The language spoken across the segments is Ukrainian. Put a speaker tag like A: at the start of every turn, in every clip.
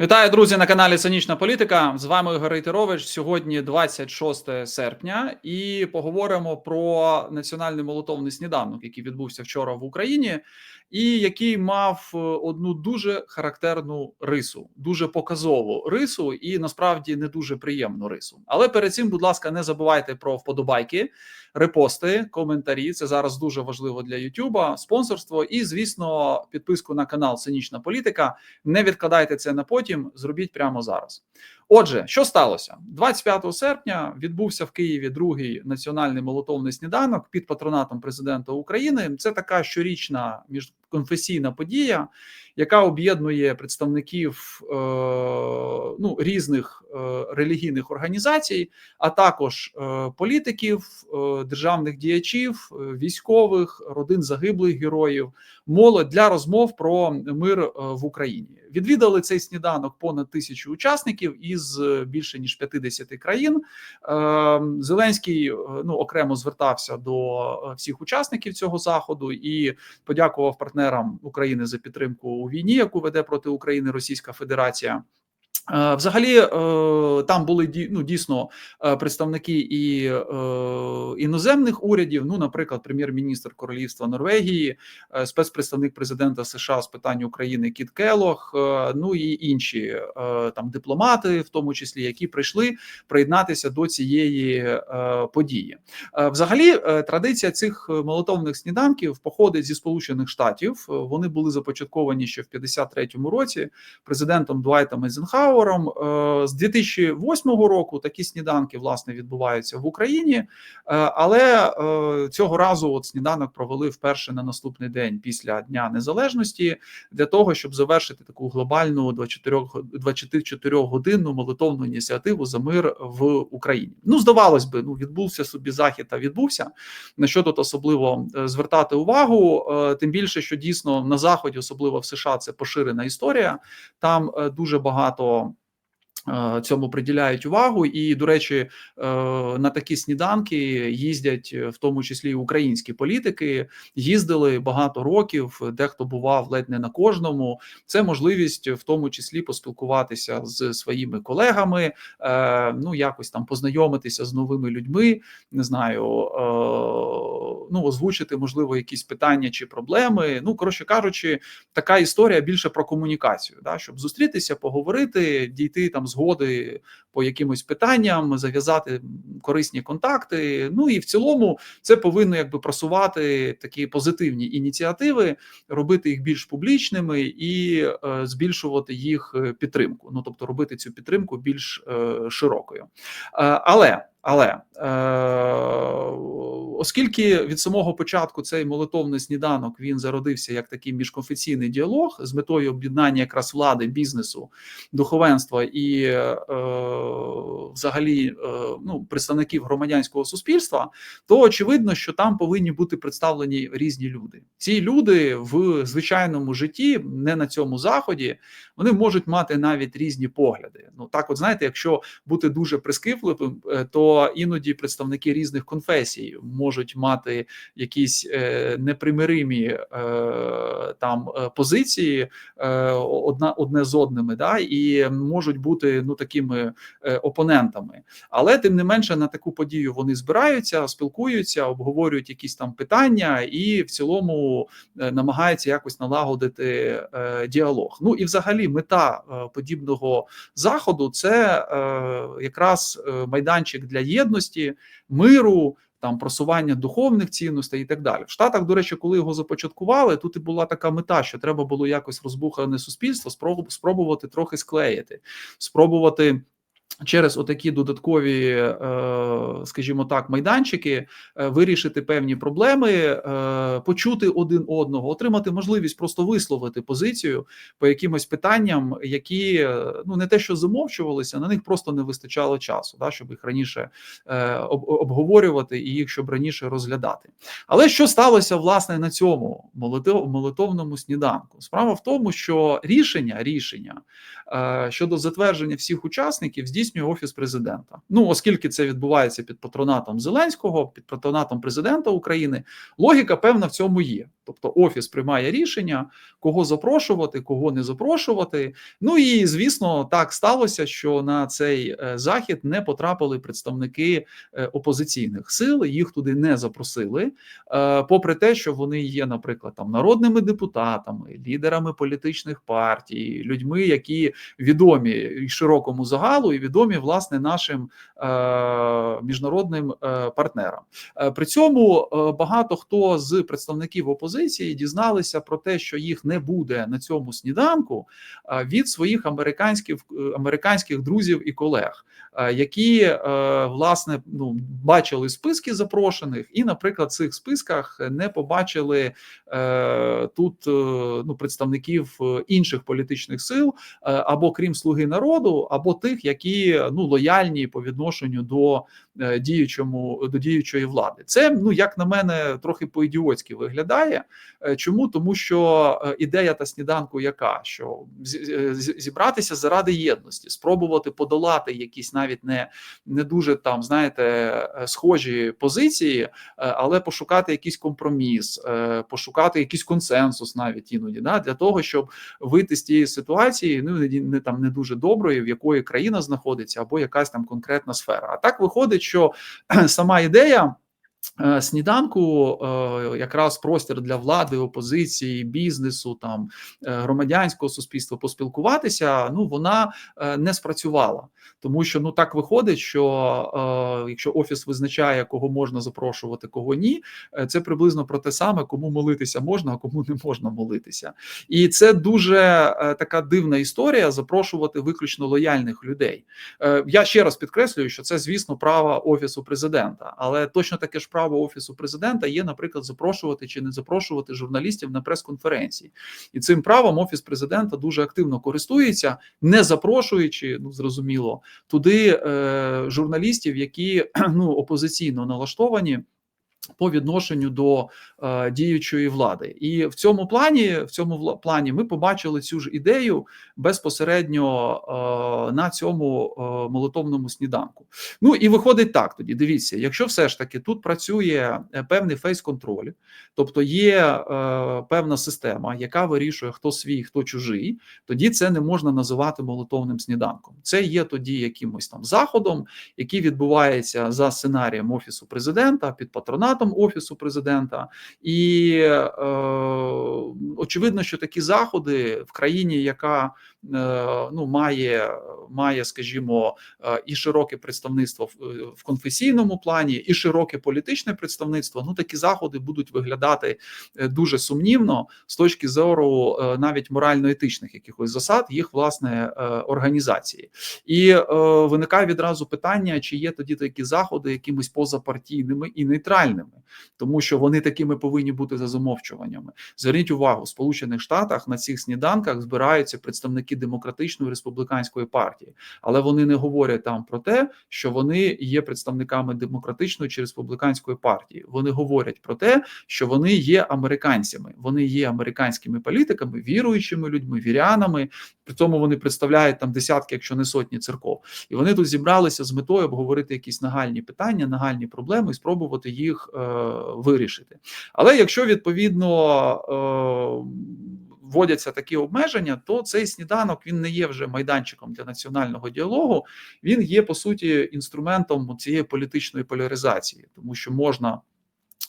A: Вітаю, друзі, на каналі Цинічна Політика. З вами Ігор Рейтерович. Сьогодні 26 серпня, і поговоримо про національний молотовний сніданок, який відбувся вчора в Україні, і який мав е, одну дуже характерну рису, дуже показову рису, і насправді не дуже приємну рису. Але перед цим, будь ласка, не забувайте про вподобайки, репости, коментарі. Це зараз дуже важливо для Ютуба, спонсорство і, звісно, підписку на канал Цинічна Політика. Не відкладайте це на потім, зробіть прямо зараз. Отже, що сталося 25 серпня? Відбувся в Києві другий національний молотовний сніданок під патронатом президента України. Це така щорічна міжконфесійна подія, яка об'єднує представників е, ну різних е, релігійних організацій, а також е, політиків, е, державних діячів, е, військових, родин загиблих героїв, молодь для розмов про мир е, в Україні. Відвідали цей сніданок понад тисячу учасників із е, більше ніж 50 країн. Е, Зеленський е, ну окремо звертався до е, всіх учасників цього заходу і подякував партнерам України за підтримку у війні, яку веде проти України Російська Федерація. Е, Взагалі, е, там були ну, дійсно е, представники і іноземних урядів. Ну, наприклад, прем'єр-міністр Королівства Норвегії, спецпредставник президента США з питань України Кіт Келох, ну і інші там дипломати, в тому числі, які прийшли приєднатися до цієї події. Взагалі, традиція цих молотовних сніданків походить зі Сполучених Штатів. Вони були започатковані ще в 53-му році президентом Дуайтом Ейзенхауером. Е, З 2008 року такі сніданки власне відбуваються в Україні, Е, але е, цього разу от сніданок провели вперше на наступний день після Дня Незалежності для того, щоб завершити таку глобальну 24 24 годинну молитовну ініціативу за мир в Україні. Ну здавалось би, ну відбувся собі захід та відбувся. На що тут особливо звертати увагу? Тим більше, що дійсно на заході, особливо в США, це поширена історія. Там дуже багато. Е, Цьому приділяють увагу, і до речі, е, на такі сніданки їздять е, в тому числі і українські політики. Їздили багато років. Дехто бував ледь не на кожному. Це можливість в тому числі поспілкуватися з своїми колегами, ну якось там познайомитися з новими людьми. Не знаю, ну озвучити можливо якісь питання чи проблеми. Ну коротше кажучи, така історія більше про комунікацію, да, щоб зустрітися, поговорити, дійти там згоди по якимось питанням, зав'язати корисні контакти. Ну і в цілому це повинно якби просувати такі позитивні ініціативи, робити їх більш публічними і е, збільшувати їх е, підтримку. Ну тобто робити цю підтримку більш е, широкою. Е, але але е, оскільки від самого початку цей молитовний сніданок він зародився як такий міжконфесійний діалог з метою об'єднання якраз влади, бізнесу, духовенства і е, взагалі е, ну, представників громадянського суспільства, то очевидно, що там повинні бути представлені різні люди. Ці люди в звичайному житті, не на цьому заході, вони можуть мати навіть різні погляди. Ну так, от знаєте, якщо бути дуже прискіпливим, е, іноді представники різних конфесій можуть мати якісь е, непримиримі е, там е, позиції одна одне з одними, да і можуть бути ну такими опонентами. Але тим не менше на таку подію вони збираються, спілкуються, обговорюють якісь там питання, і в цілому намагаються якось налагодити діалог. Ну і взагалі мета подібного заходу це якраз майданчик для єдності, миру. Там просування духовних цінностей і так далі. В Штатах, до речі, коли його започаткували, тут і була така мета, що треба було якось розбухане суспільство, спробувати трохи склеїти, спробувати. Через отакі додаткові, е, скажімо так, майданчики е, вирішити певні проблеми, е, почути один одного, отримати можливість просто висловити позицію по якимось питанням, які ну не те, що замовчувалися, на них просто не вистачало часу, да, щоб їх раніше обговорювати і їх щоб раніше розглядати. Але що сталося власне на цьому молитовному сніданку? Справа в тому, що рішення рішення щодо затвердження всіх учасників здійснює офіс президента. Ну оскільки це відбувається під патронатом Зеленського, під патронатом президента України, логіка певна в цьому є. Тобто, офіс приймає рішення, кого запрошувати, кого не запрошувати. Ну і звісно, так сталося, що на цей е, захід не потрапили представники е, опозиційних сил. Їх туди не запросили, е, попри те, що вони є, наприклад, там народними депутатами, лідерами політичних партій, людьми, які відомі і широкому загалу, і відомі власне нашим міжнародним партнерам. При цьому багато хто з представників опозиції дізналися про те, що їх не буде на цьому сніданку від своїх американських американських друзів і колег, які власне ну бачили списки запрошених, і, наприклад, в цих списках не побачили е, тут е, ну представників інших політичних сил або крім слуги народу, або тих, які ну лояльні по відношенню до е, діючому до діючої влади. Це ну як на мене трохи по ідіотськи виглядає. Чому тому, що ідея та сніданку, яка що зібратися заради єдності, спробувати подолати якісь навіть не не дуже там, знаєте, схожі позиції, але пошукати якийсь компроміс, пошукати якийсь консенсус, навіть іноді да, для того, щоб вийти з тієї ситуації, ну не там не дуже доброї, в якої країна знаходиться, або якась там конкретна сфера. А так виходить, що сама ідея. Е, сніданку е, якраз простір для влади, опозиції, бізнесу, там е, громадянського суспільства поспілкуватися. Ну вона не спрацювала, тому що ну так виходить, що якщо офіс визначає, кого можна запрошувати, кого ні, це приблизно про те саме, кому молитися можна, а кому не можна молитися, і це дуже така дивна історія запрошувати виключно лояльних людей. Я ще раз підкреслюю, що це звісно право офісу президента, але точно таке ж право офісу президента є, наприклад, запрошувати чи не запрошувати журналістів на прес-конференції, і цим правом офіс президента дуже активно користується, не запрошуючи, ну зрозуміло, туди е, журналістів, які ну опозиційно налаштовані по відношенню до е, діючої влади, і в цьому плані, в цьому плані, ми побачили цю ж ідею безпосередньо е, на цьому е, молитовному сніданку. Ну і виходить так. Тоді дивіться, якщо все ж таки тут працює е, певний фейс-контроль, тобто є е, певна система, яка вирішує, хто свій, хто чужий, тоді це не можна називати молитовним сніданком. Це є тоді якимось там заходом, який відбувається за сценарієм офісу президента під патронатом апаратом офісу президента, і е, очевидно, що такі заходи в країні, яка е, ну має, має, скажімо, е, і широке представництво в, в конфесійному плані, і широке політичне представництво. Ну такі заходи будуть виглядати е, дуже сумнівно з точки зору е, навіть морально-етичних якихось засад їх власне е, організації, і е, виникає відразу питання: чи є тоді такі заходи якимись позапартійними і нейтральними тому що вони такими повинні бути за замовчуваннями. Зверніть увагу, в Сполучених Штатах на цих сніданках збираються представники демократичної республіканської партії, але вони не говорять там про те, що вони є представниками демократичної чи республіканської партії. Вони говорять про те, що вони є американцями, вони є американськими політиками, віруючими людьми, вірянами. При цьому вони представляють там десятки, якщо не сотні церков, і вони тут зібралися з метою обговорити якісь нагальні питання, нагальні проблеми і спробувати їх е, вирішити. Але якщо відповідно е, вводяться такі обмеження, то цей сніданок він не є вже майданчиком для національного діалогу. Він є по суті інструментом цієї політичної поляризації, тому що можна.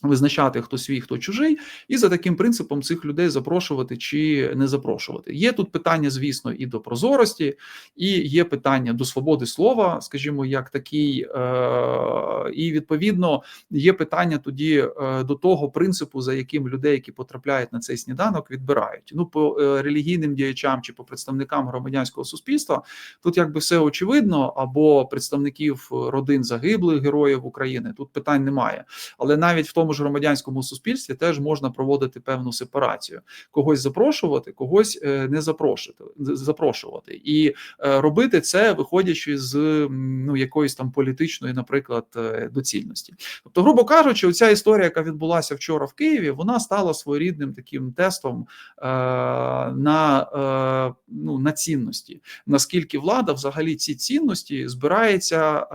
A: Визначати, хто свій, хто чужий, і за таким принципом цих людей запрошувати чи не запрошувати. Є тут питання, звісно, і до прозорості, і є питання до свободи слова, скажімо, як такий, е, і відповідно є питання тоді е, до того принципу, за яким людей, які потрапляють на цей сніданок, відбирають. Ну, по е, релігійним діячам чи по представникам громадянського суспільства тут якби все очевидно, або представників родин загиблих героїв України тут питань немає, але навіть в тому нормальному ж громадянському суспільстві теж можна проводити певну сепарацію, когось запрошувати, когось е, не запрошувати, запрошувати, і е, робити це виходячи з ну якоїсь там політичної, наприклад, е, доцільності. Тобто, грубо кажучи, оця історія, яка відбулася вчора в Києві, вона стала своєрідним таким тестом на ну на цінності, наскільки влада взагалі ці цінності збирається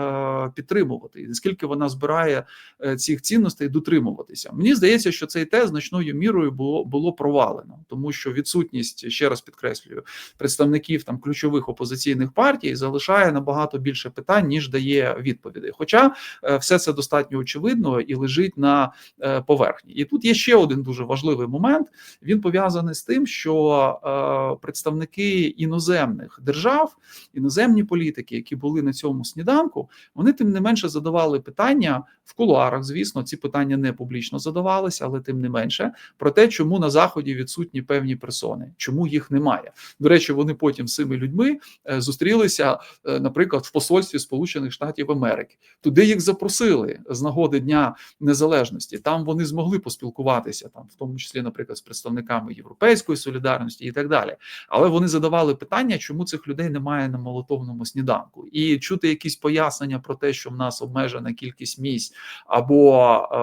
A: підтримувати, і наскільки вона збирає цих цінностей дотримуватися. Мені здається, що цей тест значною мірою було було провалено, тому що відсутність ще раз підкреслюю представників там ключових опозиційних партій залишає набагато більше питань ніж дає відповідей. Хоча е, все це достатньо очевидно і лежить на е, поверхні. І тут є ще один дуже важливий момент. Він пов'язаний з тим, що е, представники іноземних держав, іноземні політики, які були на цьому сніданку, вони тим не менше задавали питання в кулуарах. Звісно, ці питання не публічно задавалися, але тим не менше про те, чому на заході відсутні певні персони, чому їх немає. До речі, вони потім з цими людьми е, зустрілися, е, наприклад, в посольстві Сполучених Штатів Америки. Туди їх запросили з нагоди Дня Незалежності. Там вони змогли поспілкуватися, там, в тому числі, наприклад, з представниками європейської солідарності і так далі. Але вони задавали питання, чому цих людей немає на молотовному сніданку, і чути якісь пояснення про те, що в нас обмежена кількість місць, або е,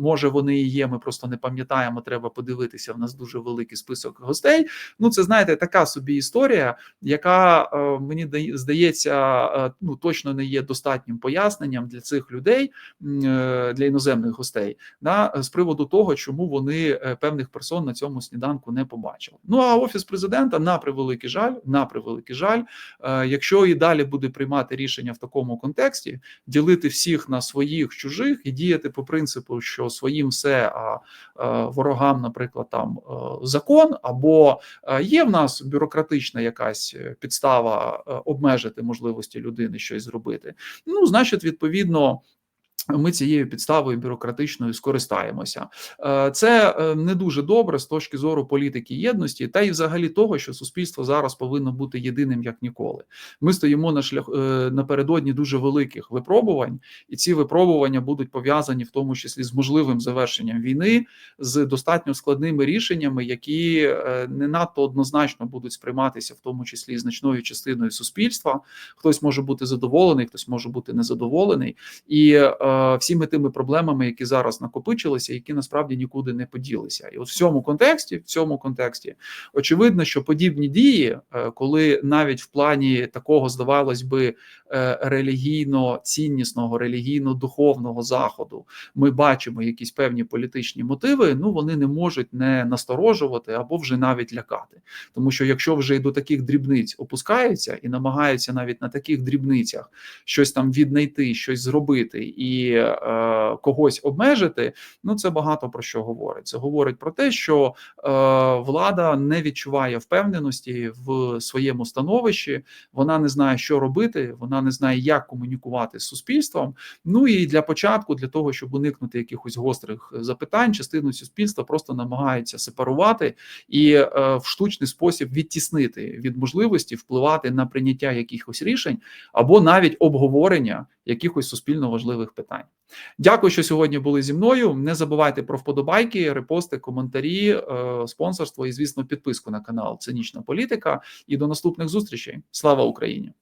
A: може вони і є. Ми просто не пам'ятаємо. Треба подивитися. В нас дуже великий список гостей. Ну, це знаєте, така собі історія, яка е, мені здається, е, ну точно не є достатнім поясненням для цих людей, е, для іноземних гостей, да, з приводу того, чому вони певних персон на цьому сніданку не побачили. Ну а офіс президента на превеликий жаль, на превеликий жаль, якщо і далі буде приймати рішення в такому контексті, ділити всіх на своїх чужих і діяти по принципу, що своїм все, а ворогам, наприклад, там закон, або є в нас бюрократична якась підстава обмежити можливості людини щось зробити. Ну, значить, відповідно. Ми цією підставою бюрократичною скористаємося. Е, це е, не дуже добре з точки зору політики єдності, та й взагалі того, що суспільство зараз повинно бути єдиним як ніколи. Ми стоїмо на шлях е, напередодні дуже великих випробувань, і ці випробування будуть пов'язані в тому числі з можливим завершенням війни, з достатньо складними рішеннями, які не надто однозначно будуть сприйматися, в тому числі значною частиною суспільства. Хтось може бути задоволений, хтось може бути незадоволений і всіми тими проблемами, які зараз накопичилися, які насправді нікуди не поділися. І от в цьому контексті, в цьому контексті, очевидно, що подібні дії, е, коли навіть в плані такого здавалось би е, релігійно ціннісного, релігійно-духовного заходу, ми бачимо якісь певні політичні мотиви. Ну вони не можуть не насторожувати або вже навіть лякати, тому що якщо вже й до таких дрібниць опускаються і намагаються навіть на таких дрібницях щось там віднайти, щось зробити і е, когось обмежити, ну це багато про що говорить. Це говорить про те, що е, влада не відчуває впевненості в своєму становищі, вона не знає, що робити, вона не знає, як комунікувати з суспільством. Ну і для початку, для того, щоб уникнути якихось гострих запитань, частину суспільства просто намагається сепарувати і е, в штучний спосіб відтіснити від можливості впливати на прийняття якихось рішень або навіть обговорення якихось суспільно важливих питань. Дякую, що сьогодні були зі мною. Не забувайте про вподобайки, репости, коментарі, е, спонсорство і, звісно, підписку на канал Цинічна політика. І до наступних зустрічей. Слава Україні!